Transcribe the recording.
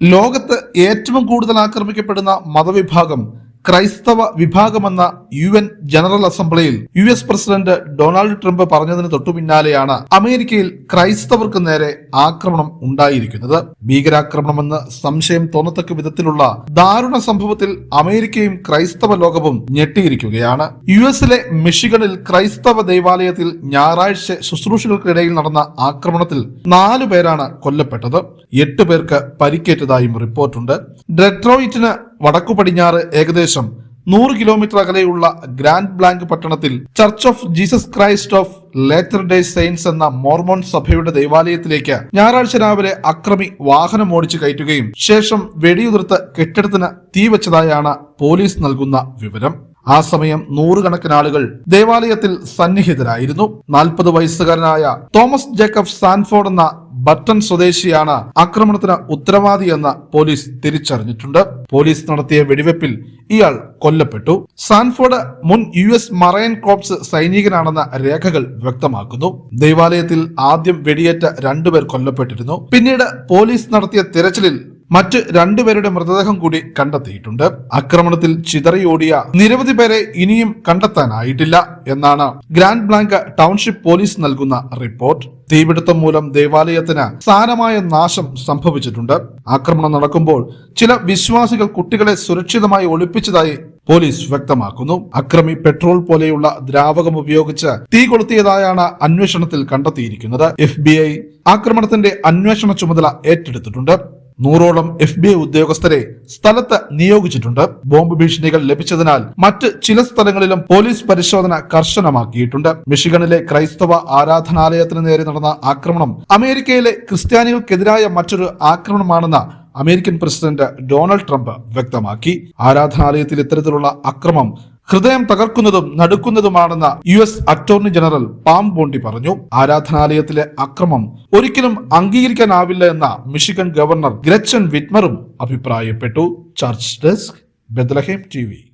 ലോകത്ത് ഏറ്റവും കൂടുതൽ ആക്രമിക്കപ്പെടുന്ന മതവിഭാഗം ക്രൈസ്തവ വിഭാഗമെന്ന യു എൻ ജനറൽ അസംബ്ലിയിൽ U S president Donald Trump പറഞ്ഞതിന് തൊട്ടു പിന്നാലെയാണ് അമേരിക്കയിൽ ക്രൈസ്തവർക്ക് നേരെ ആക്രമണം ഉണ്ടായിരിക്കുന്നത്. ഭീകരാക്രമണമെന്ന് സംശയം തോന്നത്തക്ക വിധത്തിലുള്ള ദാരുണ സംഭവത്തിൽ അമേരിക്കയും ക്രൈസ്തവ ലോകവും ഞെട്ടിയിരിക്കുകയാണ്. യു എസിലെ മിഷിഗണിൽ ക്രൈസ്തവ ദേവാലയത്തിൽ ഞായറാഴ്ച ശുശ്രൂഷകൾക്കിടയിൽ നടന്ന ആക്രമണത്തിൽ നാലു പേരാണ് കൊല്ലപ്പെട്ടത്. എട്ട് പേർക്ക് പരിക്കേറ്റതായും റിപ്പോർട്ടുണ്ട്. ഡെട്രോയിറ്റിന് വടക്കു പടിഞ്ഞാറ് ഏകദേശം നൂറ് കിലോമീറ്റർ അകലെയുള്ള ഗ്രാൻഡ് ബ്ലാങ്ക് പട്ടണത്തിൽ church of Jesus Christ of Latter Day Saints എന്ന മോർമോൺ സഭയുടെ ദൈവാലയത്തിലേക്ക് ഞായറാഴ്ച രാവിലെ അക്രമി വാഹനം ഓടിച്ചു കയറ്റുകയും ശേഷം വെടിയുതിർത്ത് കെട്ടിടത്തിന് തീ വെച്ചതായാണ് പോലീസ് നൽകുന്ന വിവരം. ആ സമയം നൂറുകണക്കിന് ആളുകൾ ദേവാലയത്തിൽ സന്നിഹിതരായിരുന്നു. നാൽപ്പത് വയസ്സുകാരനായ തോമസ് ജേക്കബ് സാൻഫോർഡ് എന്ന ബട്ടൺ സ്വദേശിയാണ് ആക്രമണത്തിന് ഉത്തരവാദിയെന്ന് പോലീസ് തിരിച്ചറിഞ്ഞിട്ടുണ്ട്. പോലീസ് നടത്തിയ വെടിവെപ്പിൽ ഇയാൾ കൊല്ലപ്പെട്ടു. സാൻഫോർഡ് മുൻ യു എസ് മറൈൻ കോപ്സ് സൈനികനാണെന്ന രേഖകൾ വ്യക്തമാക്കുന്നു. ദേവാലയത്തിൽ ആദ്യം വെടിയേറ്റ രണ്ടുപേർ കൊല്ലപ്പെട്ടിരുന്നു. പിന്നീട് പോലീസ് നടത്തിയ തിരച്ചിലിൽ മറ്റ് രണ്ടുപേരുടെ മൃതദേഹം കൂടി കണ്ടെത്തിയിട്ടുണ്ട്. ആക്രമണത്തിൽ ചിതറിയോടിയ നിരവധി പേരെ ഇനിയും കണ്ടെത്താനായിട്ടില്ല എന്നാണ് ഗ്രാൻഡ് ബ്ലാങ്ക് ടൗൺഷിപ്പ് പോലീസ് നൽകുന്ന റിപ്പോർട്ട്. തീപിടുത്തം മൂലം ദേവാലയത്തിന് സാരമായ നാശം സംഭവിച്ചിട്ടുണ്ട്. ആക്രമണം നടക്കുമ്പോൾ ചില വിശ്വാസികൾ കുട്ടികളെ സുരക്ഷിതമായി ഒളിപ്പിച്ചതായി പോലീസ് വ്യക്തമാക്കുന്നു. അക്രമി പെട്രോൾ പോലെയുള്ള ദ്രാവകം ഉപയോഗിച്ച് തീ കൊളുത്തിയതായാണ് അന്വേഷണത്തിൽ കണ്ടെത്തിയിരിക്കുന്നത്. എഫ് ആക്രമണത്തിന്റെ അന്വേഷണ ചുമതല ഏറ്റെടുത്തിട്ടുണ്ട്. നൂറോളം എഫ് ബി ഐ ഉദ്യോഗസ്ഥരെ സ്ഥലത്ത് നിയോഗിച്ചിട്ടുണ്ട്. ബോംബ് ഭീഷണികൾ ലഭിച്ചതിനാൽ മറ്റ് ചില സ്ഥലങ്ങളിലും പോലീസ് പരിശോധന കർശനമാക്കിയിട്ടുണ്ട്. മിഷിഗണിലെ ക്രൈസ്തവ ആരാധനാലയത്തിന് നേരെ നടന്ന ആക്രമണം അമേരിക്കയിലെ ക്രിസ്ത്യാനികൾക്കെതിരായ മറ്റൊരു ആക്രമണമാണെന്ന് അമേരിക്കൻ പ്രസിഡന്റ് ഡൊണാൾഡ് ട്രംപ് വ്യക്തമാക്കി. ആരാധനാലയത്തിൽ ഇത്തരത്തിലുള്ള അക്രമം ഹൃദയം തകർക്കുന്നതും നടുക്കുന്നതുമാണെന്ന് U S attorney general Pam Bondi പറഞ്ഞു. ആരാധനാലയത്തിലെ അക്രമം ഒരിക്കലും അംഗീകരിക്കാനാവില്ല എന്ന മിഷിഗൺ ഗവർണർ ഗ്രച്ചൻ വിറ്റ്മറും അഭിപ്രായപ്പെട്ടു. Church desk Bethlehem T